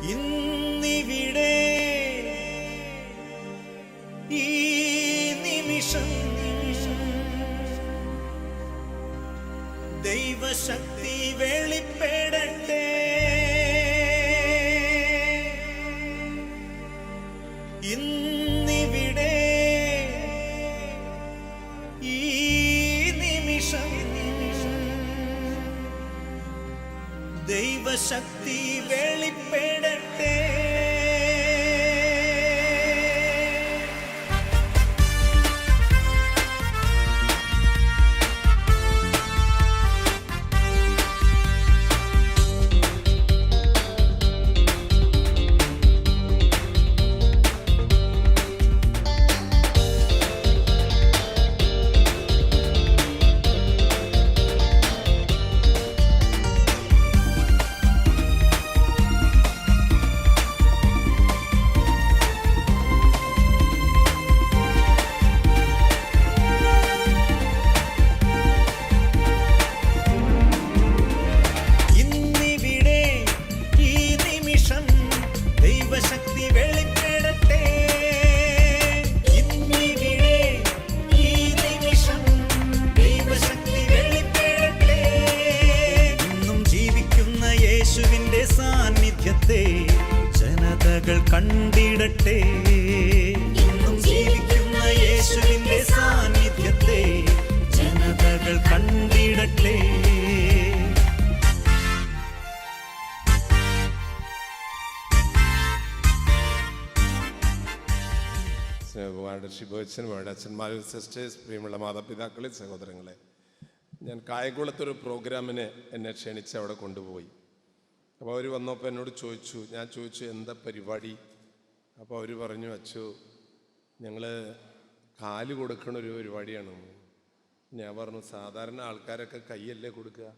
因 ശിവച്ചനുമാരുടെ അച്ഛന്മാരും സിസ്റ്റേഴ്സ് പ്രിയമുള്ള മാതാപിതാക്കളെ സഹോദരങ്ങളെ. ഞാൻ കായംകുളത്തൊരു പ്രോഗ്രാമിന് എന്നെ ക്ഷണിച്ച് അവിടെ കൊണ്ടുപോയി. അപ്പോൾ അവർ വന്നപ്പോൾ എന്നോട് ചോദിച്ചു ഞാൻ ചോദിച്ചു എന്താ പരിപാടി? അപ്പോൾ അവർ പറഞ്ഞു അച്ചു ഞങ്ങൾ കാൽ കൊടുക്കണ ഒരു പരിപാടിയാണ്. ഞാൻ പറഞ്ഞു സാധാരണ ആൾക്കാരൊക്കെ കൈയല്ലേ കൊടുക്കുക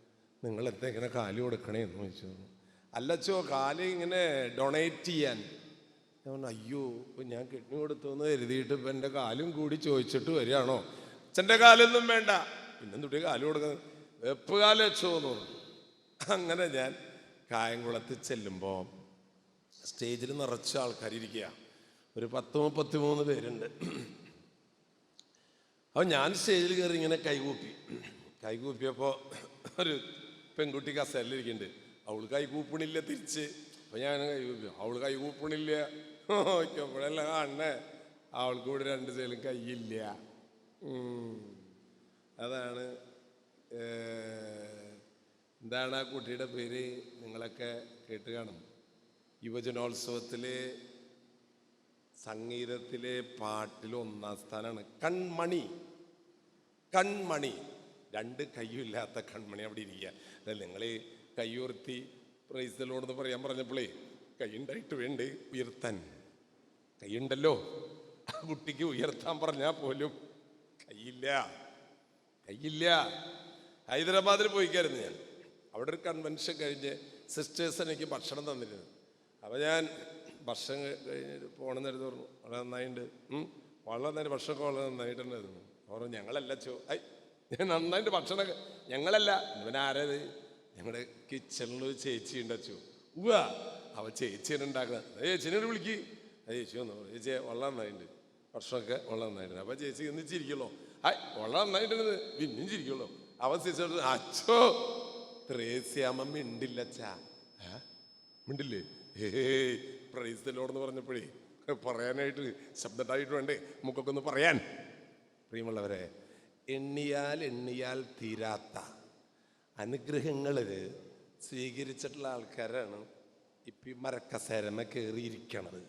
നിങ്ങൾ എന്താ ഇങ്ങനെ കാൽ കൊടുക്കണേ എന്ന് ചോദിച്ചു അല്ലച്ചോ കാൽ ഇങ്ങനെ ഡൊണേറ്റ് ചെയ്യാൻ. ഞാൻ പറഞ്ഞു അയ്യോ ഇപ്പൊ ഞാൻ കിഡ്നി കൊടുത്തു എന്ന് കരുതിയിട്ട് ഇപ്പൊ എന്റെ കാലും കൂടി ചോദിച്ചിട്ട് വരികയാണോ? അച്ഛന്റെ കാലൊന്നും വേണ്ട. പിന്നെ തുടിയ കാൽ കൊടുക്കുന്നത്? വെപ്പ് കാലം വെച്ചോ എന്ന് പറഞ്ഞു. അങ്ങനെ ഞാൻ കായംകുളത്ത് ചെല്ലുമ്പോൾ സ്റ്റേജിൽ നിറച്ച ആൾക്കാർ ഇരിക്കുക ഒരു പത്ത് മുപ്പത്തി മൂന്ന് പേരുണ്ട്. അപ്പോൾ ഞാൻ സ്റ്റേജിൽ കയറി ഇങ്ങനെ കൈകൂപ്പി കൈകൂപ്പിയപ്പോൾ ഒരു പെൺകുട്ടി കസേലിരിക്കുന്നുണ്ട് അവൾ കൈകൂപ്പണില്ല തിരിച്ച്. അപ്പോൾ ഞാൻ കൈകൂപ്പി അവൾ കൈകൂപ്പണില്ല നോക്കിയപ്പോഴല്ല കാണണേ? അവൾക്ക് ഇവിടെ രണ്ട് സൈലും കയ്യില്ല അതാണ് എന്താണ് ആ കുട്ടിയുടെ പേര്? നിങ്ങളൊക്കെ കേട്ട് കാണും. യുവജനോത്സവത്തിലെ സംഗീതത്തിലെ പാട്ടിൽ ഒന്നാം സ്ഥാനമാണ് കൺമണി. കൺമണി. രണ്ട് കയ്യുമില്ലാത്ത കൺമണി അവിടെ ഇരിക്കുക. അല്ല നിങ്ങൾ കയ്യുയർത്തി പ്രൈസലോടെന്ന് പറയാൻ പറഞ്ഞപ്പോളേ കൈ ഉണ്ടായിട്ട് വേണ്ടേ? ഉയർത്താൻ. കൈയുണ്ടല്ലോ. ആ കുട്ടിക്ക് ഉയർത്താൻ പറഞ്ഞാൽ പോലും കയ്യില്ല കയ്യില്ല ഹൈദരാബാദിൽ പോയിക്കായിരുന്നു ഞാൻ. അവിടെ ഒരു കൺവെൻഷൻ കഴിഞ്ഞ് സിസ്റ്റേഴ്സ് എനിക്ക് ഭക്ഷണം തന്നിരുന്നു. അപ്പോൾ ഞാൻ ഭക്ഷണം കഴി- കഴിഞ്ഞ് പോകണം നേരത്തെ പറഞ്ഞു. വളരെ നന്നായിട്ടുണ്ട് വളരെ നന്നായിട്ട് ഭക്ഷണമൊക്കെ വളരെ നന്നായിട്ടുണ്ടായിരുന്നു. അവർ ഞങ്ങളല്ല ചോ ഐ ഞാൻ നന്നായിട്ട് ഭക്ഷണം ഞങ്ങളല്ല. ഇവനാരത് ഞങ്ങളുടെ കിച്ചണിൽ ഒരു ചേച്ചി ഉണ്ട് അച്ചു. ഉവ്വ. അവ ചേച്ചിയാണ് ഉണ്ടാക്കുന്നത് ചേച്ചിനോട് വിളിക്ക്. ആ ചേച്ചി വന്നു? ചേച്ചി വളരെ നന്നായിട്ടുണ്ട് വർഷമൊക്കെ വളരെ നന്നായിട്ടുണ്ട്. അപ്പോൾ ചേച്ചി ഒന്ന് ചിരിക്കുള്ളൂ ഹായ് വളരെ നന്നായിട്ടുണ്ട്. പിന്നെയും ചിരിക്കുള്ളൂ അവൻ ചേച്ചിയോട് അച്ചോ ത്രേസ്യാമ്മ മിണ്ടില്ല അച്ഛാ? മിണ്ടില്ലേ? ഏയ് പ്രൈസിലോടെന്ന് പറഞ്ഞപ്പോഴേ പറയാനായിട്ട് ശബ്ദമായിട്ട് വേണ്ടേ നമുക്കൊക്കെ ഒന്ന് പറയാൻ. പ്രിയമുള്ളവരെ എണ്ണിയാൽ എണ്ണിയാൽ തീരാത്ത അനുഗ്രഹങ്ങൾ സ്വീകരിച്ചിട്ടുള്ള ആൾക്കാരാണ് ഇപ്പം ഈ മരക്കസേരമ കയറിയിരിക്കണത്.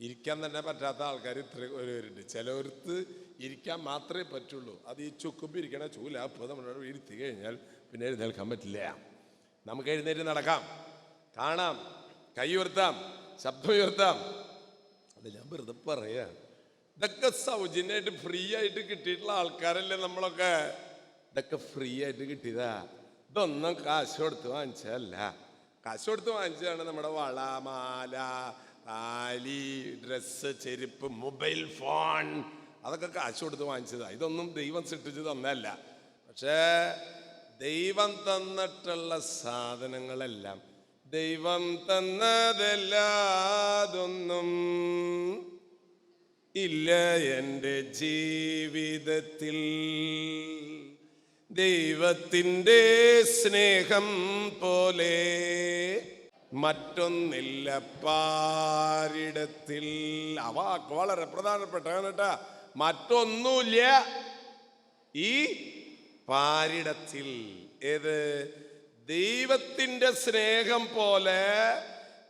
ഇരിക്കാൻ തന്നെ പറ്റാത്ത ആൾക്കാർ ഇത്ര പേരുണ്ട്. ചിലവർക്ക് ഇരിക്കാൻ മാത്രമേ പറ്റുള്ളൂ. അത് ഈ ചുക്കുമ്പ് ഇരിക്കണ ചൂല അപ്പോൾ നമ്മളോട് ഇരുത്തി കഴിഞ്ഞാൽ പിന്നെ എഴുന്നേൽക്കാൻ പറ്റില്ല. നമുക്ക് എഴുന്നേറ്റ് നടക്കാം. കാണാം. കൈ ഉയർത്താം. ശബ്ദം ഉയർത്താം. അല്ല ഞാൻ വെറുതെ പറയാ. ഇതൊക്കെ സൗജന്യമായിട്ട് ഫ്രീ ആയിട്ട് കിട്ടിയിട്ടുള്ള ആൾക്കാരല്ലേ നമ്മളൊക്കെ? ഇതൊക്കെ ഫ്രീ ആയിട്ട് കിട്ടിയതാ. ഇതൊന്നും കാശ് കൊടുത്ത് വാങ്ങിച്ചതല്ല. കാശ് കൊടുത്ത് വാങ്ങിച്ചതാണ് നമ്മുടെ വള മാല താലി ഡ്രസ്സ് ചെരുപ്പ് മൊബൈൽ ഫോൺ അതൊക്കെ കാശ് കൊടുത്ത് വാങ്ങിച്ചതാണ് ഇതൊന്നും ദൈവം സൃഷ്ടിച്ച് തന്നല്ല പക്ഷേ ദൈവം തന്നിട്ടുള്ള സാധനങ്ങളെല്ലാം ദൈവം തന്നതല്ലാതൊന്നും ഇല്ല എന്റെ ജീവിതത്തിൽ. ദൈവത്തിന്റെ സ്നേഹം പോലെ മറ്റൊന്നില്ല പാരിടത്തിൽ. ആ വളരെ പ്രധാനപ്പെട്ട കേട്ടാ. മറ്റൊന്നുമില്ല ഈ പാരിടത്തിൽ. ഏത്? ദൈവത്തിന്റെ സ്നേഹം പോലെ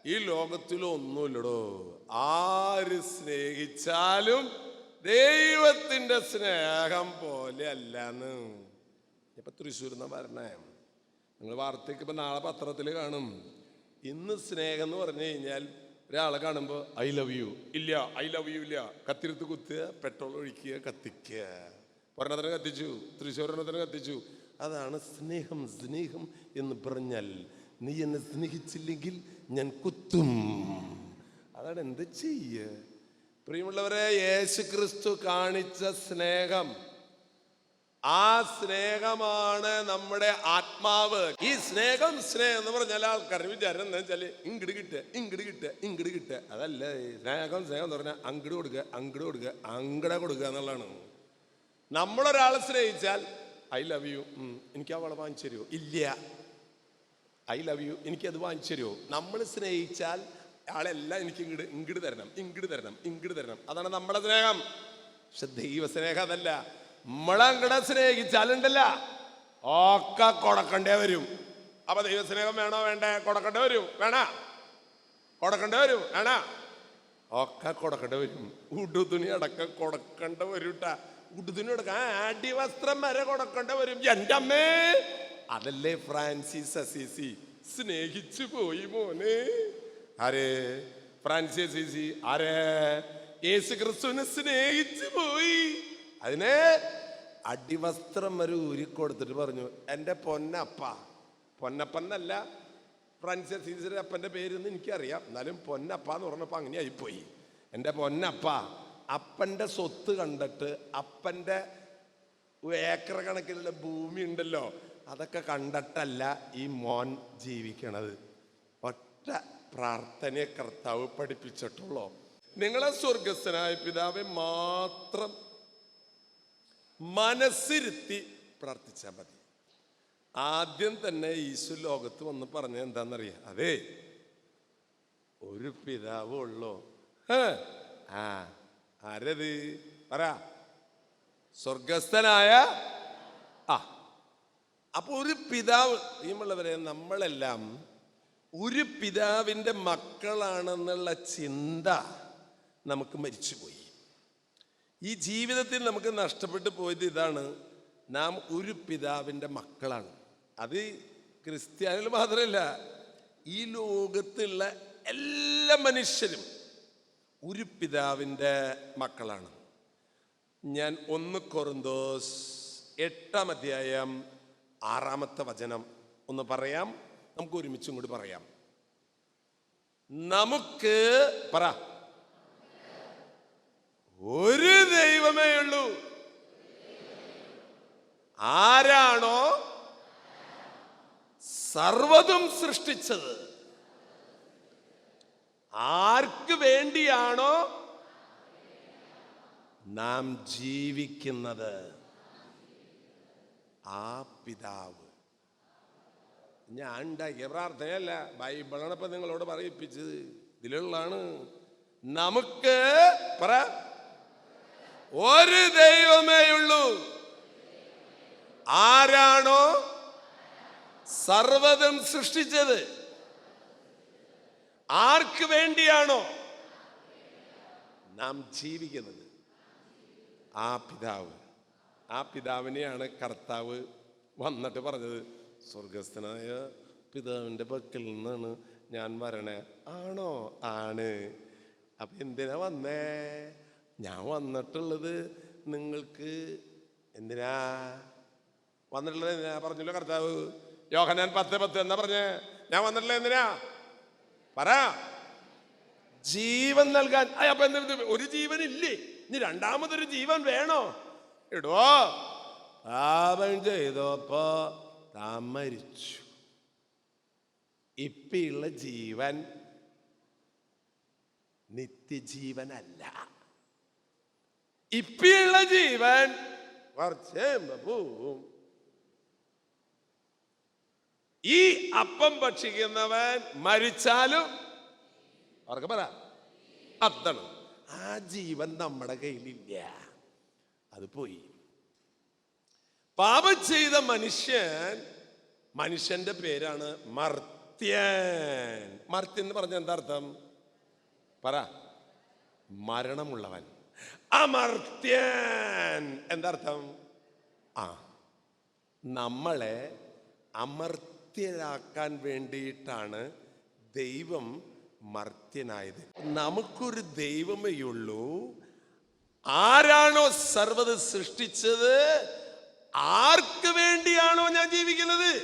ഈ ലോകത്തിലൊന്നുമില്ലടോ. ആര് സ്നേഹിച്ചാലും ദൈവത്തിന്റെ സ്നേഹം പോലെ അല്ലാന്ന്. ഇപ്പൊ തൃശ്ശൂർ എന്നാ പറഞ്ഞേ നിങ്ങൾ വാർത്തയ്ക്ക് ഇപ്പൊ നാളെ പത്രത്തിൽ കാണും. ഇന്ന് സ്നേഹം എന്ന് പറഞ്ഞു കഴിഞ്ഞാൽ ഒരാളെ കാണുമ്പോൾ ഐ ലവ് യു. ഇല്ല ഐ ലവ് യു ഇല്ല. കത്തിരുത്ത് കുത്തുക പെട്രോൾ ഒഴിക്കുക കത്തിക്കുക. ഒരെണ്ണത്തിന് കത്തിച്ചു. തൃശ്ശൂർ ഒരെണ്ണത്തിന് കത്തിച്ചു. അതാണ് സ്നേഹം സ്നേഹം എന്ന് പറഞ്ഞാൽ നീ എന്നെ സ്നേഹിച്ചില്ലെങ്കിൽ ഞാൻ കുത്തും. അതാണ് എന്ത് ചെയ്യ? പ്രിയമുള്ളവരെ യേശു ക്രിസ്തു കാണിച്ച സ്നേഹം. ആ സ്നേഹമാണ് നമ്മുടെ ആത്മാവ്. ഈ സ്നേഹം സ്നേഹം എന്ന് പറഞ്ഞാൽ ആൾക്കാരുടെ വിചാരം എന്താ വെച്ചാൽ ഇങ്ങട് കിട്ടുക ഇങ്ങട് കിട്ടുക ഇങ്ങട് കിട്ടുക അതല്ല? സ്നേഹം സ്നേഹം എന്ന് പറഞ്ഞാൽ അങ്ങട് കൊടുക്കുക അങ്ങട് കൊടുക്കുക അങ്ങടെ കൊടുക്കുക എന്നുള്ളതാണ്. നമ്മളൊരാളെ സ്നേഹിച്ചാൽ ഐ ലവ് യു. എനിക്ക് അവളെ വാങ്ങിച്ചു തരുമോ ഇല്ല. I love you. എനിക്കത് വാങ്ങിച്ചു തരുമോ നമ്മൾ സ്നേഹിച്ചാൽ ആളെല്ലാം എനിക്ക് ഇങ്ങട് ഇങ്ങട് തരണം ഇങ്ങട് തരണം ഇങ്ങട് തരണം. അതാണ് നമ്മുടെ സ്നേഹം. പക്ഷെ ദൈവ സ്നേഹം അതല്ല. നമ്മളങ്ങടെ സ്നേഹിച്ചാലുണ്ടല്ല. ഒക്കെ കൊടുക്കണ്ടേ വരും. അപ്പൊ ദൈവസ്നേഹം വേണോ വേണ്ടേ? കൊടുക്കണ്ടേ വരും. വേണ? കൊടുക്കണ്ടേ വരും. വേണ? ഒക്കെ കൊടുക്കണ്ട വരും. ഉടുതുണി അടക്കം കൊടുക്കണ്ട വരൂട്ട. ഉടുതുണി ഉടുതുണി അടക്കം അടിവസ്ത്രം വരെ കൊടുക്കണ്ട വരും. എന്റെ അമ്മേ. അതല്ലേ ഫ്രാൻസിസ് അസീസി. സ്നേഹിച്ചു പോയി മോനെ. ആരേ? Francis Assisi. ആരേ? യേശു ക്രിസ്തുവിനെ സ്നേഹിച്ചു പോയി. അതിനെ അടിവസ്ത്രം വരെ ഉരുക്കൊടുത്തിട്ട് കൊടുത്തിട്ട് പറഞ്ഞു എന്റെ പൊന്നപ്പ. പൊന്നപ്പന്നല്ല ഫ്രാൻസിസ് അപ്പന്റെ അപ്പന്റെ പേരെന്ന് എനിക്കറിയാം. എന്നാലും പൊന്നപ്പ എന്ന് പറഞ്ഞപ്പോൾ അങ്ങനെ ആയിപ്പോയി. എന്റെ പൊന്നപ്പ അപ്പന്റെ സ്വത്ത് കണ്ടിട്ട് അപ്പന്റെ ഏക്കർ കണക്കിലുള്ള ഭൂമി ഉണ്ടല്ലോ അതൊക്കെ കണ്ടിട്ടല്ല ഈ മോൻ ജീവിക്കണത്. ഒറ്റ പ്രാർത്ഥനയെ കർത്താവ് പഠിപ്പിച്ചിട്ടുള്ളൂ. നിങ്ങളെ സ്വർഗസ്ഥനായ പിതാവെ മാത്രം മനസ്സിരുത്തി പ്രാർത്ഥിച്ചാൽ മതി. ആദ്യം തന്നെ ഈശു ലോകത്ത് വന്ന് പറഞ്ഞ എന്താണെന്നറിയാം അതെ ഒരു പിതാവ് ഉള്ളോ? ആ ആരത്? പറ. സ്വർഗസ്ഥനായ ആ അപ്പൊ ഒരു പിതാവ് ഈമുള്ളവരെ നമ്മളെല്ലാം ഒരു പിതാവിന്റെ മക്കളാണെന്നുള്ള ചിന്ത നമുക്ക് മരിച്ചുപോയി. ഈ ജീവിതത്തിൽ നമുക്ക് നഷ്ടപ്പെട്ടു പോയത് ഇതാണ്. നാം ഒരു പിതാവിന്റെ മക്കളാണ്. അത് ക്രിസ്ത്യാനികൾ മാത്രമല്ല ഈ ലോകത്തുള്ള എല്ലാ മനുഷ്യരും ഒരു പിതാവിന്റെ മക്കളാണ്. ഞാൻ ഒന്ന് കൊറന്തോസ് എട്ടാം അധ്യായം ആറാമത്തെ വചനം ഒന്ന് പറയാം. നമുക്ക് ഒരുമിച്ചും കൂടി പറയാം. നമുക്ക് പറ. ഒരു ദൈവമേ ഉള്ളൂ. ആരാണോ സർവതും സൃഷ്ടിച്ചത്? ആർക്ക് വേണ്ടിയാണോ നാം ജീവിക്കുന്നത്? ആ പിതാവ്. ഞാൻ ഉണ്ടാക്കിയ പ്രാർത്ഥനയല്ല ബൈബിളാണ് ഇപ്പൊ നിങ്ങളോട് പറയിപ്പിച്ചത്. ഇതിലുള്ളതാണ്. നമുക്ക് പറ ഒരു ദൈവമേ ഉള്ളൂ. ആരാണോ സർവതും സൃഷ്ടിച്ചത്? ആർക്ക് വേണ്ടിയാണോ നാം ജീവിക്കുന്നത്? ആ പിതാവ്. ആ പിതാവിനെയാണ് കർത്താവ് വന്നിട്ട് പറഞ്ഞത്. സ്വർഗസ്ഥനായ പിതാവിന്റെ പക്കൽ നിന്നാണ് ഞാൻ വരണേ. ആണോ? ആണ്. അപ്പം എന്തിനാ വന്നേ? ഞാൻ വന്നിട്ടുള്ളത് നിങ്ങൾക്ക് എന്തിനാ? വന്നിട്ടുള്ളത് എന്തിനാ? പറഞ്ഞല്ലോ കർത്താവ്? യോഹനാൻ പത്ത് പത്ത് എന്നാ പറഞ്ഞേ? ഞാൻ വന്നിട്ടുള്ളത് എന്തിനാ? പറ. ജീവൻ നൽകാൻ. അപ്പൊ എന്താ ഒരു ജീവൻ ഇല്ലേ ഇനി രണ്ടാമതൊരു ജീവൻ വേണോ? ഇടുവോ പാപം ചെയ്തപ്പോ താൻ മരിച്ചു. ഇപ്പിയുള്ള ജീവൻ നിത്യജീവനല്ല. ഇപ്പിയുള്ള ജീവൻ. വർച്ചേമ്പൂവും ഈ അപ്പം ഭക്ഷിക്കുന്നവൻ മരിച്ചാലും അവർക്ക് പറ? അതാണ്. ആ ജീവൻ നമ്മുടെ കയ്യിലില്ല. അത് പോയി. പാപം ചെയ്ത മനുഷ്യൻ മനുഷ്യന്റെ പേരാണ് മർത്യൻ. മർത്യൻ എന്ന് പറഞ്ഞ എന്താ അർത്ഥം? പറ. മരണമുള്ളവൻ. അമർത്യൻ. എന്തർത്ഥം? ആ നമ്മളെ അമർത്യരാക്കാൻ വേണ്ടിയിട്ടാണ് ദൈവം മർത്യനായത്. നമുക്കൊരു ദൈവമേ ഉള്ളൂ ആരാണോ സർവത് സൃഷ്ടിച്ചത്? ആർക്ക് വേണ്ടിയാണോ ഞാൻ ജീവിക്കുന്നത്?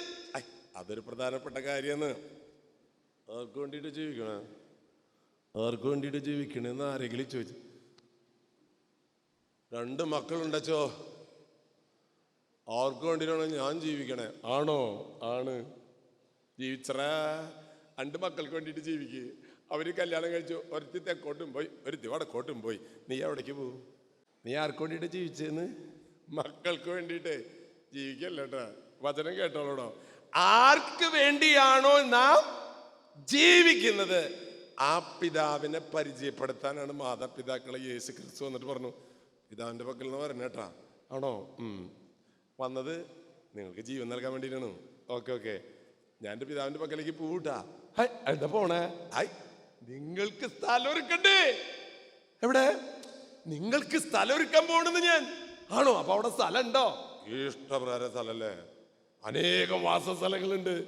അതൊരു പ്രധാനപ്പെട്ട കാര്യമാണ്. ആർക്ക് വേണ്ടിയിട്ട് ജീവിക്കണേ? ആർക്ക് വേണ്ടിയിട്ട് ജീവിക്കണേന്ന് ആരെങ്കിലും ചോദിച്ചു. രണ്ട് മക്കളുണ്ടച്ചോ. അവർക്ക് വേണ്ടിയിട്ടാണ് ഞാൻ ജീവിക്കണേ? ആണോ? ആണ്. ജീവിച്ചറ രണ്ട് മക്കൾക്ക് വേണ്ടിയിട്ട് ജീവിക്ക്. അവർ കല്യാണം കഴിച്ചു. ഒരുത്തി തെക്കോട്ടും പോയി ഒരുത്തി വടക്കോട്ടും പോയി. നീ എവിടേക്ക് പോകും നീ ആർക്ക് വേണ്ടിയിട്ട് ജീവിച്ചെന്ന്? മക്കൾക്ക് വേണ്ടിയിട്ട്. ജീവിക്കല്ല കേട്ടാ വചനം കേട്ടോളൂടോ. ആർക്ക് വേണ്ടിയാണോ നാം ജീവിക്കുന്നത്? ആ പിതാവിനെ പരിചയപ്പെടുത്താനാണ് മാതാപിതാക്കളെ യേശു ക്രിസ്തു വന്നിട്ട് പറഞ്ഞു. പിതാവിന്റെ പക്കൽ നിന്ന് വരണേട്ടാ ആണോ? ഉം. വന്നത് നിങ്ങൾക്ക് ജീവൻ നൽകാൻ വേണ്ടിയിട്ടാണ് ഓക്കെ ഓക്കെ. ഞാൻ എന്റെ പിതാവിന്റെ പക്കലേക്ക് പോവൂട്ടാ. ഹൈ എന്താ പോണേ? ഹൈ നിങ്ങൾക്ക് സ്ഥലം ഒരുക്കണ്ടേ? എവിടെ? നിങ്ങൾക്ക് സ്ഥലം ഒരുക്കാൻ പോണെന്ന് ഞാൻ. ആണോ? അപ്പൊ അവിടെ സ്ഥലം ഉണ്ടോ ഇഷ്ടപ്രകാര സ്ഥലല്ലേ അനേകം വാസസ്ഥലങ്ങളുണ്ട്.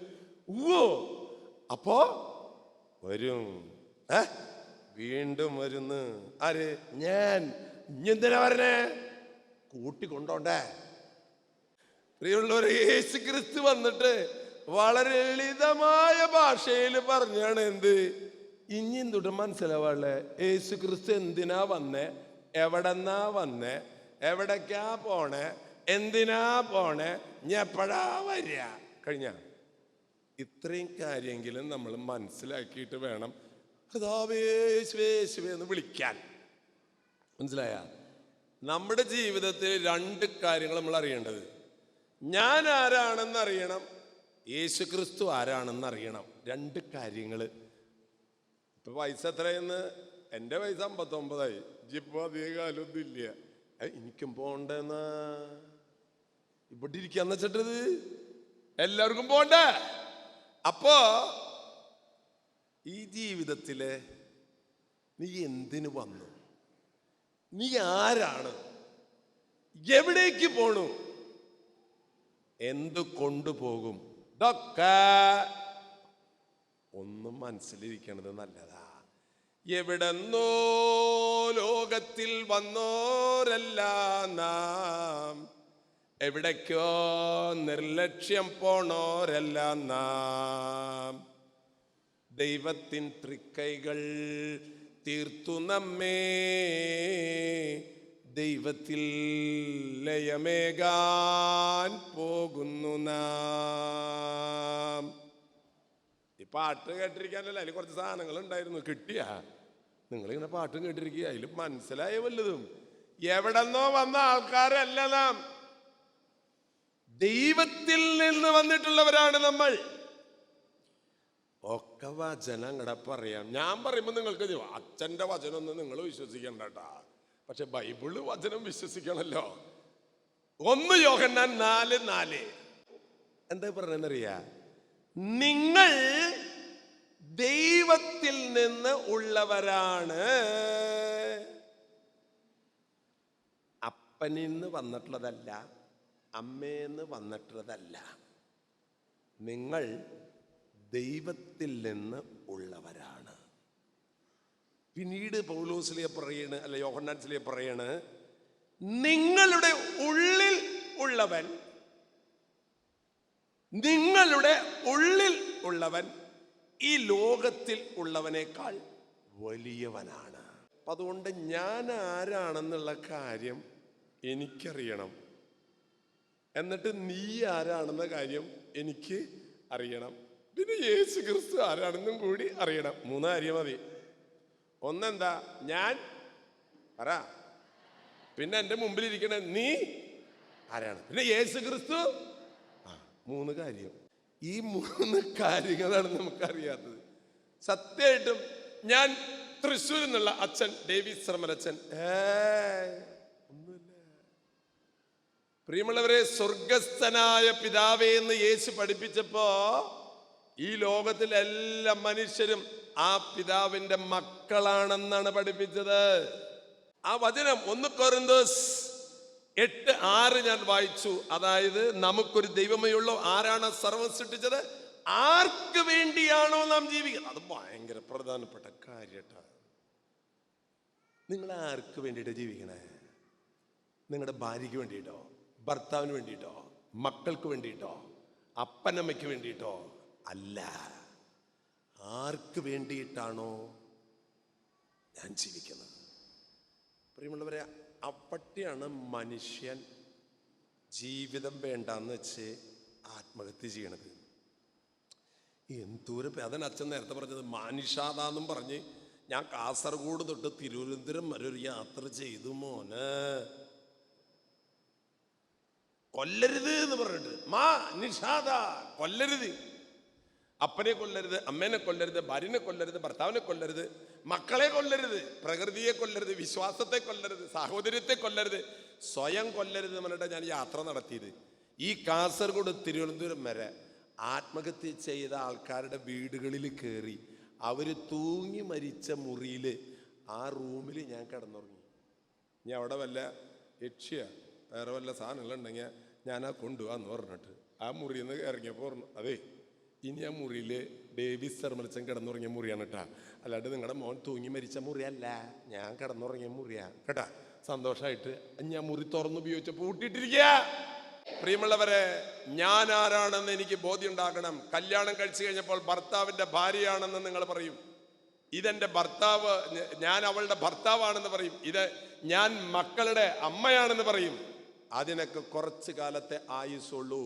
ഓ അപ്പോ? വരും. വീണ്ടും വരുന്നു. ആര്? ഞാൻ. ഇനി പറഞ്ഞേ കൂട്ടിക്കൊണ്ടോണ്ടേ പ്രിയമുള്ളവരെ യേശു ക്രിസ്തു വന്നിട്ട് വളരെ ലളിതമായ ഭാഷയിൽ പറഞ്ഞാണ് എന്ത്? ഇനി എന്തുട്ട് മനസ്സിലാവാളെ യേശു ക്രിസ്തു എന്തിനാ വന്നേ? എവിടെന്നാ വന്നേ? എവിടേക്കാ പോണേ? എന്തിനാ പോണേ? ഞെപ്പഴാ വരിക? കഴിഞ്ഞ? ഇത്രയും കാര്യമെങ്കിലും നമ്മൾ മനസ്സിലാക്കിയിട്ട് വേണം. യേശുവേ എന്ന് വിളിക്കാൻ. മനസ്സിലായ? നമ്മുടെ ജീവിതത്തിൽ രണ്ട് കാര്യങ്ങൾ നമ്മൾ അറിയേണ്ടത്. ഞാൻ ആരാണെന്ന് അറിയണം യേശു ക്രിസ്തു ആരാണെന്ന് അറിയണം. രണ്ട് കാര്യങ്ങൾ. ഇപ്പൊ വയസ്സ് എത്രയെന്ന്? എന്റെ വയസ്സ് അമ്പത്തൊമ്പതായി. ഇപ്പൊ അധികം കാലമൊന്നും ഇല്ല. എനിക്കും പോണ്ടെന്ന്. ഇവിടെ ഇരിക്കാന്ന് വെച്ചിട്ടത്? എല്ലാവർക്കും പോണ്ടേ? അപ്പോ ഈ ജീവിതത്തിൽ നീ എന്തിനു വന്നു? നീ ആരാണ്? എവിടേക്ക് പോണു? എന്ത് കൊണ്ടുപോകും? ഇതൊക്കെ ഒന്നും മനസ്സിലിരിക്കണത് നല്ലതാ. എവിടെന്നോ ലോകത്തിൽ വന്നോരല്ല നാം. എവിടേക്കോ നിർലക്ഷ്യം പോണോരല്ല നാം. ദൈവത്തിൻ തൃക്കൈകൾ തീർത്തു നമ്മേ. ദൈവത്തിൽ ലയമേകാൻ പോകുന്നു നാം. ഈ പാട്ട് കേട്ടിരിക്കാനല്ല? അതിൽ കുറച്ച് സാധനങ്ങൾ ഉണ്ടായിരുന്നു കിട്ടിയ? നിങ്ങളിങ്ങനെ പാട്ടും കേട്ടിരിക്കുക. അതിൽ മനസ്സിലായ വല്ലതും. എവിടെന്നോ വന്ന ആൾക്കാരല്ല നാം. ദൈവത്തിൽ നിന്ന് വന്നിട്ടുള്ളവരാണ് നമ്മൾ. ഒക്കെ വചനം അങ്ങടെ പറയാം. ഞാൻ പറയുമ്പോൾ നിങ്ങൾക്ക് അച്ഛന്റെ വചനമൊന്നും നിങ്ങൾ വിശ്വസിക്കണ്ട കേട്ടാ പക്ഷെ ബൈബിൾ വചനം വിശ്വസിക്കണല്ലോ. ഒന്ന് യോഹന്നാൻ നാല് നാല്. എന്താ പറഞ്ഞെന്നറിയാ നിങ്ങൾ ദൈവത്തിൽ നിന്ന് ഉള്ളവരാണ്. അപ്പനിൽ നിന്ന് വന്നിട്ടുള്ളതല്ല അമ്മയിൽ നിന്ന് വന്നിട്ടുള്ളതല്ല. നിങ്ങൾ ദൈവത്തിൽ നിന്ന് ഉള്ളവരാണ്. പിന്നീട് പൗലോസിലെ പറയണ് അല്ല യോഹന്നാൻസിലെ പറയണ് നിങ്ങളുടെ ഉള്ളിൽ ഉള്ളവൻ നിങ്ങളുടെ ഉള്ളിൽ ഉള്ളവൻ ഈ ലോകത്തിൽ ഉള്ളവനേക്കാൾ വലിയവനാണ്. അതുകൊണ്ട് ഞാൻ ആരാണെന്നുള്ള കാര്യം എനിക്കറിയണം. എന്നിട്ട് നീ ആരാണെന്ന കാര്യം എനിക്ക് അറിയണം. പിന്നെ യേശു ക്രിസ്തു ആരാണെന്നും കൂടി അറിയണം. മൂന്ന് കാര്യം മതി. ഒന്നെന്താ? ഞാൻ പറ. പിന്നെ എന്റെ മുമ്പിലിരിക്കണ നീ ആരാണ്? പിന്നെ യേശു ക്രിസ്തു ആ മൂന്ന് കാര്യം. ഈ മൂന്ന് കാര്യങ്ങളാണ് നമുക്കറിയാത്തത്. സത്യമായിട്ടും ഞാൻ തൃശ്ശൂരിൽ നിന്നുള്ള അച്ഛൻ ഡേവിസ് ശ്രമനച്ഛൻ ഒന്നുമില്ല. പ്രിയമുള്ളവരെ സ്വർഗസ്ഥനായ പിതാവേ എന്ന് യേശു പഠിപ്പിച്ചപ്പോ ഈ ലോകത്തിലെ എല്ലാ മനുഷ്യരും ആ പിതാവിന്റെ മക്കളാണെന്നാണ് പഠിപ്പിച്ചത്. ആ വചനം ഒന്ന് കൊറിന്തോസ് എട്ട് ആറ് ഞാൻ വായിച്ചു. അതായത് നമുക്കൊരു ദൈവമേ ഉള്ളൂ. ആരാണ് സർവം സൃഷ്ടിച്ചത് ആർക്ക് വേണ്ടിയാണോ നാം ജീവിക്കുന്നത്? അത് ഭയങ്കര പ്രധാനപ്പെട്ട കാര്യട്ടാ. നിങ്ങൾ ആർക്ക് വേണ്ടിയിട്ട് ജീവിക്കണേ? നിങ്ങളുടെ ഭാര്യയ്ക്ക് വേണ്ടിയിട്ടോ ഭർത്താവിന് വേണ്ടിയിട്ടോ മക്കൾക്ക് വേണ്ടിയിട്ടോ അപ്പനമ്മയ്ക്ക് വേണ്ടിയിട്ടോ അല്ല. ആർക്ക് വേണ്ടിയിട്ടാണോ ഞാൻ ജീവിക്കുന്നത്? പ്രിയമുള്ളവരെ അപ്പട്ടിയാണ് മനുഷ്യൻ ജീവിതം വേണ്ടാന്ന് വെച്ച് ആത്മഹത്യ ചെയ്യണത്. എന്തോരം പേ- അച്ഛൻ നേരത്തെ പറഞ്ഞത് മാനിഷാദാന്നും പറഞ്ഞ് ഞാൻ കാസർഗോഡ് തൊട്ട് തിരുവനന്തപുരം വരെ ഒരു യാത്ര ചെയ്തു മോന്. കൊല്ലരുത് എന്ന് പറഞ്ഞിട്ട്. മാ നിഷാദ കൊല്ലരുത്. അപ്പനെ കൊല്ലരുത് അമ്മേനെ കൊല്ലരുത് ഭാര്യനെ കൊല്ലരുത് ഭർത്താവിനെ കൊല്ലരുത് മക്കളെ കൊല്ലരുത് പ്രകൃതിയെ കൊല്ലരുത് വിശ്വാസത്തെ കൊല്ലരുത് സാഹോദര്യത്തെ കൊല്ലരുത് സ്വയം കൊല്ലരുത് എന്നിട്ട് ഞാൻ യാത്ര നടത്തിയത്. ഈ കാസർഗോഡ് തിരുവനന്തപുരം വരെ ആത്മഹത്യ ചെയ്ത ആൾക്കാരുടെ വീടുകളിൽ കയറി അവർ തൂങ്ങി മരിച്ച മുറിയിൽ ആ റൂമിൽ ഞാൻ കിടന്നുറങ്ങി. ഞാൻ അവിടെ വല്ല യക്ഷ്യ വേറെ വല്ല സാധനങ്ങളുണ്ടെങ്കിൽ ഞാൻ ആ കൊണ്ടുപോകാന്ന് പറഞ്ഞിട്ട് ആ മുറിയിൽ നിന്ന് ഇറങ്ങിയപ്പോൾ പറഞ്ഞു അതെ ഇനി ആ മുറിയിൽ ഡേവിസ് സർമലച്ചൻ കിടന്നുറങ്ങിയ മുറിയാണ് കേട്ടാ അല്ലാണ്ട് നിങ്ങളുടെ മോൻ തൂങ്ങി മരിച്ച മുറിയല്ല. ഞാൻ കിടന്നുറങ്ങിയ മുറിയാ. കേട്ടാ? സന്തോഷമായിട്ട് ഞാൻ മുറി തുറന്നു ഉപയോഗിച്ച് പൂട്ടിയിട്ടിരിക്കുക പ്രിയമുള്ളവരെ ഞാൻ ആരാണെന്ന് എനിക്ക് ബോധ്യമുണ്ടാകണം. കല്യാണം കഴിച്ചു കഴിഞ്ഞപ്പോൾ ഭർത്താവിന്റെ ഭാര്യയാണെന്ന് നിങ്ങൾ പറയും. ഇതെന്റെ ഭർത്താവ് ഞാൻ അവളുടെ ഭർത്താവാണെന്ന് പറയും. ഇത് ഞാൻ മക്കളുടെ അമ്മയാണെന്ന് പറയും. അതിനൊക്കെ കുറച്ച് കാലത്തെ ആയുസുള്ളൂ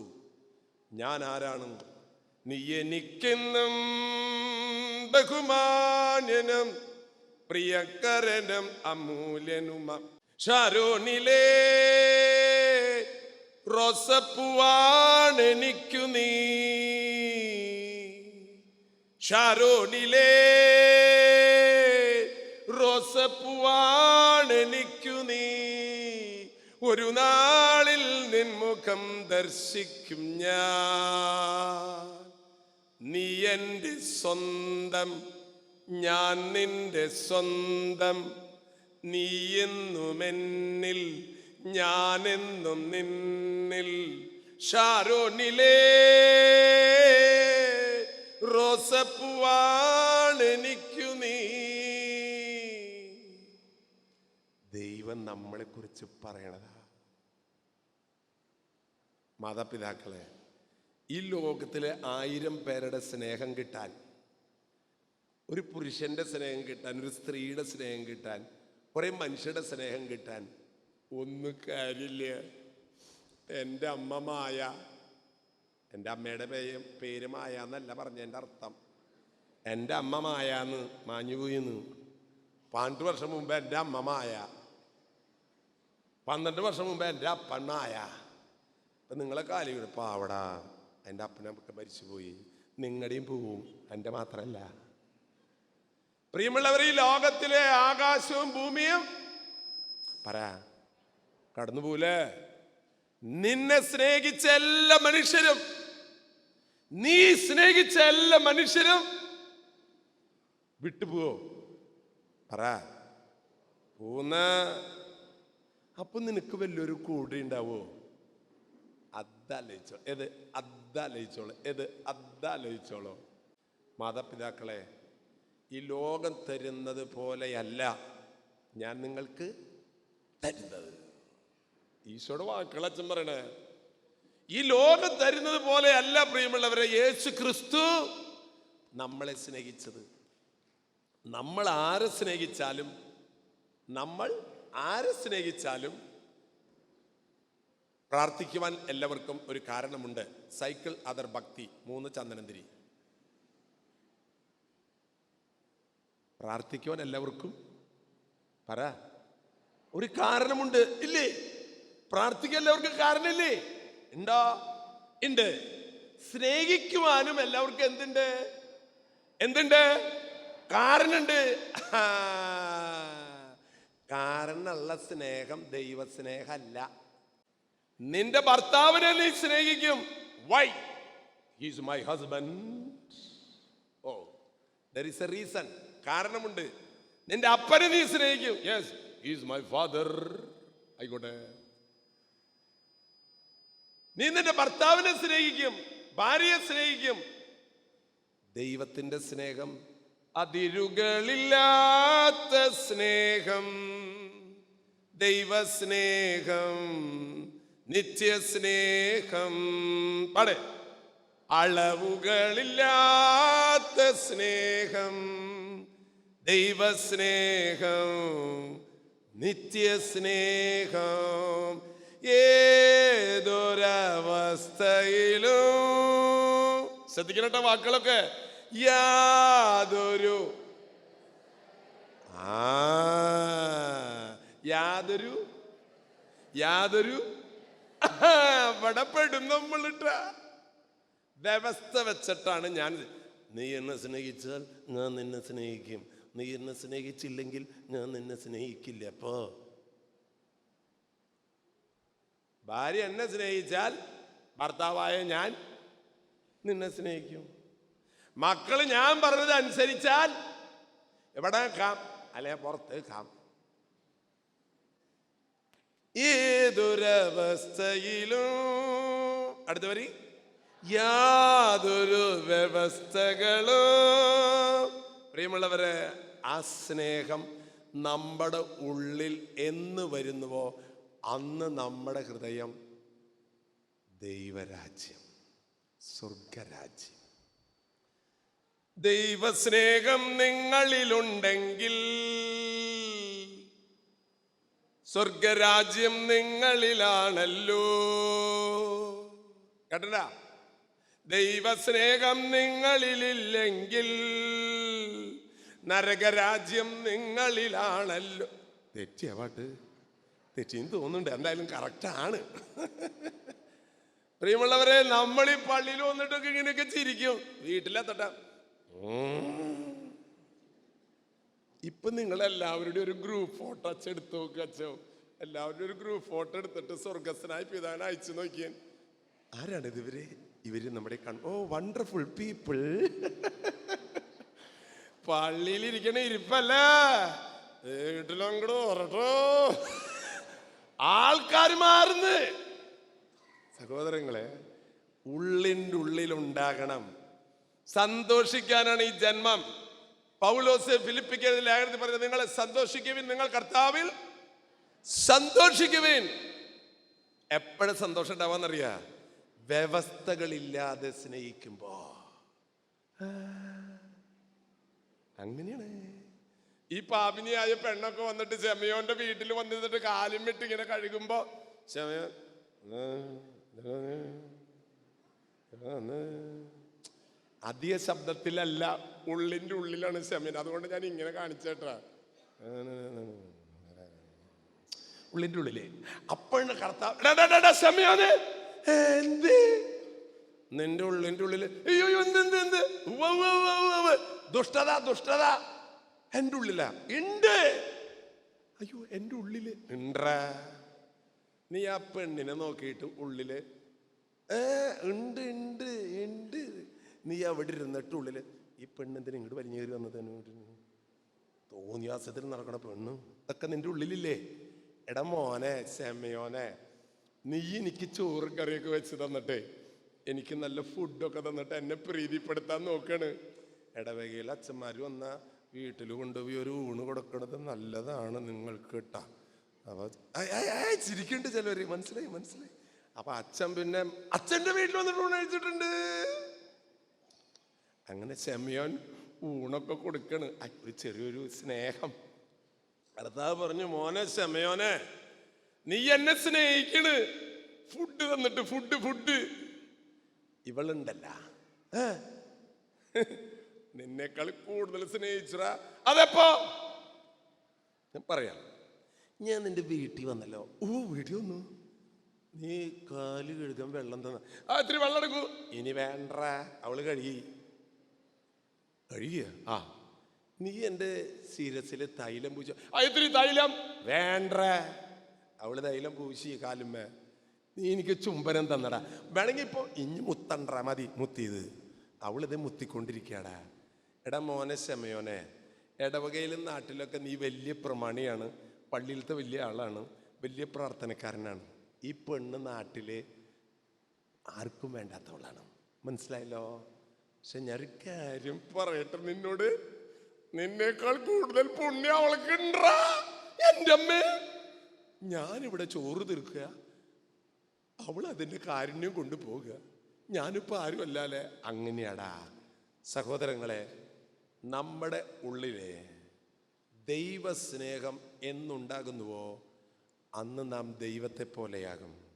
ഞാൻ ആരാണ് നീ എനിക്കെന്നും ബഹുമാന്യനും പ്രിയക്കരനും അമൂല്യനുമ. ഷാരോണിലേ റോസപ്പുവാണെനിക്കു നീ. ഷാരോണിലേ റോസപ്പുവാണെനിക്കു നീ. ഒരു നാളിൽ നിൻമുഖം ദർശിക്കും ഞാൻ. നീ എന്റെ സ്വന്തം ഞാൻ നിന്റെ സ്വന്തം. നീ എന്നും എന്നിൽ ഞാനെന്നും നിന്നിൽ. ഷാരോനിലേ റോസപ്പുവാണെനിക്കു നീ. ദൈവം നമ്മളെ കുറിച്ച് പറയണതാ. മാതാപിതാക്കളെ ഈ ലോകത്തിലെ ആയിരം പേരുടെ സ്നേഹം കിട്ടാൻ ഒരു പുരുഷന്റെ സ്നേഹം കിട്ടാൻ ഒരു സ്ത്രീയുടെ സ്നേഹം കിട്ടാൻ കുറേ മനുഷ്യരുടെ സ്നേഹം കിട്ടാൻ ഒന്നും കാര്യമില്ല. എന്റെ അമ്മ മായ എന്റെ അമ്മയുടെ പേര് പേര് മായ എന്നല്ല പറഞ്ഞതിന്റെ അർത്ഥം. എന്റെ അമ്മ മായാന്ന് മാഞ്ഞുപോയിന്ന് പന്ത്രണ്ട് വർഷം മുമ്പ് എന്റെ അമ്മ മായ പന്ത്രണ്ട് വർഷം മുമ്പ് എന്റെ അപ്പണ്ണായ മായ. അപ്പം നിങ്ങളെ കാലി വീട് പാവടാ. എന്റെ അപ്പനൊക്കെ മരിച്ചുപോയി. നിങ്ങളുടെയും പോവും എന്റെ മാത്രമല്ല. പ്രിയമുള്ളവർ ഈ ലോകത്തിലെ ആകാശവും ഭൂമിയും പറ കടന്നു പോലെ നിന്നെ സ്നേഹിച്ച എല്ലാ മനുഷ്യരും നീ സ്നേഹിച്ച എല്ലാ മനുഷ്യരും വിട്ടുപോവോ? പറ പോന്ന. അപ്പൊ നിനക്ക് വലിയൊരു കൂടെ ഉണ്ടാവോ? അതല്ലോ ഏത്? അതാലോചിച്ചോളൂ ഏത്? അതാലോചിച്ചോളൂ മാതാപിതാക്കളെ ഈ ലോകം തരുന്നത് പോലെയല്ല ഞാൻ നിങ്ങൾക്ക് തരുന്നത്. ഈശോയുടെ വാക്കുകൾ അച്ഛൻ പറയണേ. ഈ ലോകം തരുന്നത് പോലെയല്ല പ്രിയമുള്ളവരെ യേശു ക്രിസ്തു നമ്മളെ സ്നേഹിച്ചത്. നമ്മൾ ആരെ സ്നേഹിച്ചാലും നമ്മൾ ആരെ സ്നേഹിച്ചാലും പ്രാർത്ഥിക്കുവാൻ എല്ലാവർക്കും ഒരു കാരണമുണ്ട്. സൈക്കിൾ അതർ ഭക്തി മൂന്ന് ചന്ദനന്തിരി. പ്രാർത്ഥിക്കുവാൻ എല്ലാവർക്കും പറ. ഒരു കാരണമുണ്ട്. ഇല്ലേ? പ്രാർത്ഥിക്കാൻ എല്ലാവർക്കും കാരണമില്ലേ? ഉണ്ടോ ഉണ്ട് സ്നേഹിക്കുവാനും എല്ലാവർക്കും എന്തുണ്ട്? എന്തുണ്ട്? കാരണുണ്ട്. കാരണമുള്ള സ്നേഹം ദൈവസ്നേഹമല്ല നിന്റെ ഭർത്താവിനെ നീ സ്നേഹിക്കും. Why he's my husband oh there is a reason കാരണമുണ്ട്. നിന്റെ അപ്പനെ നീ സ്നേഹിക്കും. യെസ് ഈസ് മൈ ഫാദർ ആയിക്കോട്ടെ. നീ നിന്റെ ഭർത്താവിനെ സ്നേഹിക്കും. ഭാര്യയെ സ്നേഹിക്കും. ദൈവത്തിന്റെ സ്നേഹം അതിരുകളില്ലാത്ത സ്നേഹം. ദൈവസ്നേഹം. നിത്യസ്നേഹം. പാടെ. അളവുകളില്ലാത്ത സ്നേഹം. ദൈവസ്നേഹം. നിത്യസ്നേഹം. ഏതൊരവസ്ഥയിലും. ശ്രദ്ധിക്കണം കേട്ടോ വാക്കുകളൊക്കെ. യാതൊരു ആ യാതൊരു യാതൊരു അവിടെ നമ്മളിട്ട. വ്യവസ്ഥ വെച്ചിട്ടാണ് ഞാൻ നീ എന്നെ സ്നേഹിച്ചാൽ ഞാൻ നിന്നെ സ്നേഹിക്കും. നീ എന്നെ സ്നേഹിച്ചില്ലെങ്കിൽ ഞാൻ നിന്നെ സ്നേഹിക്കില്ല അപ്പോ. ഭാര്യ എന്നെ സ്നേഹിച്ചാൽ ഭർത്താവായ ഞാൻ നിന്നെ സ്നേഹിക്കും. മക്കൾ ഞാൻ പറഞ്ഞത് അനുസരിച്ചാൽ എവിടെ കാം അല്ലെ പുറത്ത് കാം ഏതൊരവസ്ഥയിലും. അടുത്ത വരി. യാതൊരു വ്യവസ്ഥകളും. പ്രിയമുള്ളവരെ ആ സ്നേഹം നമ്മുടെ ഉള്ളിൽ എന്ന് വരുന്നുവോ? അന്ന് നമ്മുടെ ഹൃദയം ദൈവരാജ്യം സ്വർഗരാജ്യം. ദൈവസ്നേഹം നിങ്ങളിലുണ്ടെങ്കിൽ സ്വർഗരാജ്യം നിങ്ങളിലാണല്ലോ. കേട്ടടാ ദൈവസ്നേഹം നിങ്ങളിലില്ലെങ്കിൽ നരകരാജ്യം നിങ്ങളിലാണല്ലോ. തെറ്റിയ പാട്ട്. തെറ്റിന്ന് തോന്നുന്നുണ്ട്. എന്തായാലും കറക്റ്റാണ്. പ്രിയമുള്ളവരെ നമ്മൾ ഈ പള്ളിയിൽ വന്നിട്ടൊക്കെ ഇങ്ങനെയൊക്കെ ചിരിക്കും. വീട്ടിലെത്തട്ട. ഇപ്പൊ നിങ്ങൾ എല്ലാവരുടെയും ഒരു ഗ്രൂപ്പ് ഫോട്ടോ അച്ഛൻ എടുത്ത് നോക്കുക അച്ഛോ എല്ലാവരുടെയും ഒരു ഗ്രൂപ്പ് ഫോട്ടോ എടുത്തിട്ട് സ്വർഗസ്സനായി പിതാവിനെ അയച്ചു നോക്കിയാൻ ആരാണ് ഇത് ഇവർ? ഇവർ നമ്മുടെ കൺ ഓ വണ്ടർഫുൾ പീപ്പിൾ പള്ളിയിൽ ഇരിക്കണ ഇരിപ്പല്ല? വീട്ടിലങ്ങടോ ഓറട്ടോ ആൾക്കാർ മാറുന്നു. സഹോദരങ്ങളെ ഉള്ളിന്റെ ഉള്ളിലുണ്ടാകണം. സന്തോഷിക്കാനാണ് ഈ ജന്മം. പൗലോസ് ഫിലിപ്പിക്കുന്നതിൽ ലേഖനത്തിൽ പറഞ്ഞത് നിങ്ങളെ സന്തോഷിക്കുവിൻ നിങ്ങൾ കർത്താവിൽ സന്തോഷിക്കുവിൻ. എപ്പോഴും സന്തോഷം ഉണ്ടാവാന്നറിയാ വ്യവസ്ഥകളില്ലാതെ സ്നേഹിക്കുമ്പോ. അങ്ങനെയാണ്. ഈ പാപിനിയായ പെണ്ണൊക്കെ വന്നിട്ട് ചെമയോന്റെ വീട്ടിൽ വന്നിട്ട് കാലും വിട്ട് ഇങ്ങനെ കഴുകുമ്പോ ചെമയോൻ "ആ, ആ, ആ, ആ." അധിക ശബ്ദത്തിലല്ല ഉള്ളിന്റെ ഉള്ളിലാണ് ചെമയൻ അതുകൊണ്ട് ഞാൻ ഇങ്ങനെ കാണിച്ചേട്ടാ. ഉള്ളിന്റെ ഉള്ളിലെ. അപ്പോഴാണ് കർത്താവ് ശമയോന് എന്ത്? നിന്റെ ഉള്ളിന്റെ ഉള്ളിൽ അയ്യോ എന്ത് എന്ത് എന്ത്. ദുഷ്ടത ദുഷ്ടത. എന്റെ ഉള്ളിലാ. ഉണ്ട് അയ്യോ എന്റെ ഉള്ളിൽ. ഉണ്ടാ നീ ആ പെണ്ണിനെ നോക്കിയിട്ട് ഉള്ളിൽ ഏ ഉണ്ട് ഉണ്ട് ഉണ്ട് നീ അവിടെ ഇരുന്നിട്ട് ഉള്ളിൽ ഈ പെണ്ണെന്തിന് ഇങ്ങോട്ട് വലിഞ്ഞേറി വന്നത്? തോന്നിയാസത്തിൽ നടക്കണ പെണ്ണ് ഇതൊക്കെ നിന്റെ ഉള്ളിലില്ലേ? എടാ മോനെ ചെമ്മയോനെ നീ എനിക്ക് ചോറും കറിയൊക്കെ വെച്ച് തന്നിട്ട് എനിക്ക് നല്ല ഫുഡൊക്കെ തന്നിട്ട് എന്നെ പ്രീതിപ്പെടുത്താൻ നോക്കാണ്. ഇടവകയിൽ അച്ഛന്മാർ വന്ന വീട്ടിൽ കൊണ്ടുപോയി ഒരു ഊണ് കൊടുക്കണത് നല്ലതാണ് നിങ്ങൾക്ക് കേട്ടാ അപ്പൊ ആയ് ആയ് ആയ് ചിരിക്കുന്നുണ്ട് ചിലവർ മനസ്സിലായി മനസ്സിലായി. അപ്പൊ അച്ഛൻ പിന്നെ അച്ഛന്റെ വീട്ടിൽ വന്നിട്ട് ഊണ് കഴിച്ചിട്ടുണ്ട്. അങ്ങനെ ചെമ്മയോൻ ഊണൊക്കെ കൊടുക്കണ്. ഒരു ചെറിയൊരു സ്നേഹം. ഭർത്താവ് പറഞ്ഞു മോനെ ശമയോനെ നീ എന്നെ സ്നേഹിക്കണ്. ഫുഡ് തന്നിട്ട് ഫുഡ് ഫുഡ് ഇവളുണ്ടല്ല. നിന്നെക്കാൾ കൂടുതൽ സ്നേഹിച്ചറ അതെപ്പോ? ഞാൻ പറയാം. ഞാൻ നിന്റെ വീട്ടിൽ വന്നല്ലോ. ഓ വീട്ടിൽ വന്നു. നീ കാൽ കഴുകാൻ വെള്ളം തന്ന. ആ ഇത്തിരി വെള്ളം എടുക്കൂ. ഇനി വേണ്ട അവൾ കഴുകി. കഴുകിയ? ആ. നീ എന്റെ ശിരസിൽ തൈലം പൂച്ച. അയത്തിരി തൈലം. വേണ്ട. അവൾ തൈലം പൂശി കാലുമ്മേ. നീ എനിക്ക് ചുംബനം തന്നടാ. വേണമെങ്കിൽ ഇപ്പോൾ ഇഞ്ഞ് മുത്തണ്ട മതി മുത്തിയത്. അവളിത് മുത്തിക്കൊണ്ടിരിക്കുകയാടാ എടാ മോനെ ശമയോനെ ഇടവകയിലും നാട്ടിലൊക്കെ നീ വലിയ പ്രമാണിയാണ്. പള്ളിയിലത്തെ വലിയ ആളാണ്. വലിയ പ്രാർത്ഥനക്കാരനാണ്. ഈ പെണ്ണ് നാട്ടിൽ ആർക്കും വേണ്ടാത്തവളാണ്. മനസ്സിലായല്ലോ? പക്ഷെ ഞാനൊരു കാര്യം പറയട്ടെ നിന്നോട്? നിന്നേക്കാൾ കൂടുതൽ പുണ്യം അവൾക്ക് ഉണ്ടാ എന്റെ അമ്മേ ഞാനിവിടെ ചോറ് തീർക്കുക. അവൾ അതിന്റെ കാരുണ്യം കൊണ്ടുപോകുക ഞാനിപ്പോൾ ആരും അല്ലാലെ. അങ്ങനെയാടാ. സഹോദരങ്ങളെ നമ്മുടെ ഉള്ളിലെ ദൈവസ്നേഹം എന്നുണ്ടാകുന്നുവോ? അന്ന് നാം ദൈവത്തെ പോലെയാകും